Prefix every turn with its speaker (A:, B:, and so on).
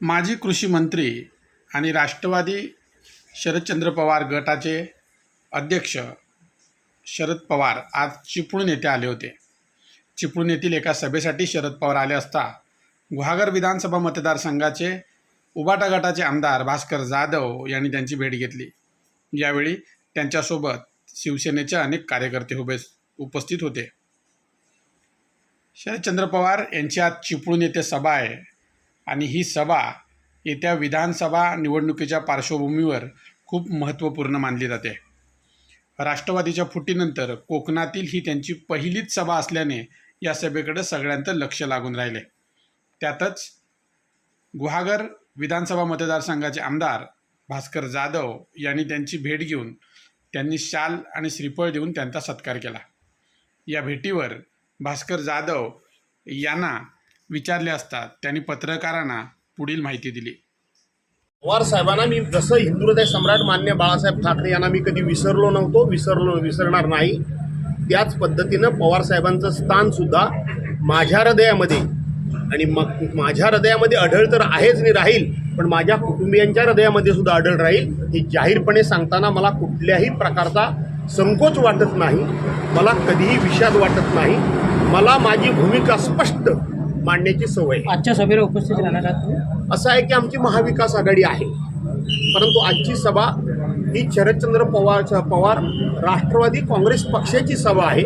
A: माजी कृषी मंत्री आणि राष्ट्रवादी शरदचंद्र पवार गटाचे अध्यक्ष शरद पवार आज चिपळूण येथे आले होते. चिपळूण येथील एका सभेसाठी शरद पवार आले असता गुहागर विधानसभा मतदारसंघाचे उबाटा गटाचे आमदार भास्कर जाधव यांनी त्यांची भेट घेतली. यावेळी त्यांच्यासोबत शिवसेनेचे अनेक कार्यकर्ते उभे उपस्थित होते. शरदचंद्र पवार यांची आज चिपळूण येथे सभा आहे. आणि ही सभा येत्या विधानसभा निवडणुकीच्या पार्श्वभूमीवर खूप महत्त्वपूर्ण मानली जाते. राष्ट्रवादीच्या फुटीनंतर कोकणातील ही त्यांची पहिलीच सभा असल्याने या सभेकडे सगळ्यांचं लक्ष लागून राहिले. त्यातच गुहागर विधानसभा मतदारसंघाचे आमदार भास्कर जाधव यांनी त्यांची भेट घेऊन त्यांनी शाल आणि श्रीफळ देऊन त्यांचा सत्कार केला. या भेटीवर भास्कर जाधव यांना विचारले असता त्यांनी पत्रकारांना पुढील माहिती दिली.
B: पवार साहेबांना मी जसं हिंदू हृदय सम्राट मान्य बाळासाहेब ठाकरे यांना मी कधी विसरलो नव्हतो विसरलो विसरणार नाही. त्याच पद्धतीनं पवार साहेबांचं स्थान सुद्धा माझ्या हृदयामध्ये आणि मग माझ्या हृदयामध्ये अढळ तर आहेच नाही राहील पण माझ्या कुटुंबियांच्या हृदयामध्ये सुद्धा अढळ राहील हे जाहीरपणे सांगताना मला कुठल्याही प्रकारचा संकोच वाटत नाही. मला कधीही विषाद वाटत नाही. मला माझी भूमिका स्पष्ट मांडण्याची सवय आहे.
C: आजच्या सभेला उपस्थित राहणार आहात तुम्ही?
B: असं आहे की आमची महाविकास आघाडी आहे परंतु आजची सभा ही शरदचंद्र पवार पवार राष्ट्रवादी काँग्रेस पक्षाची सभा आहे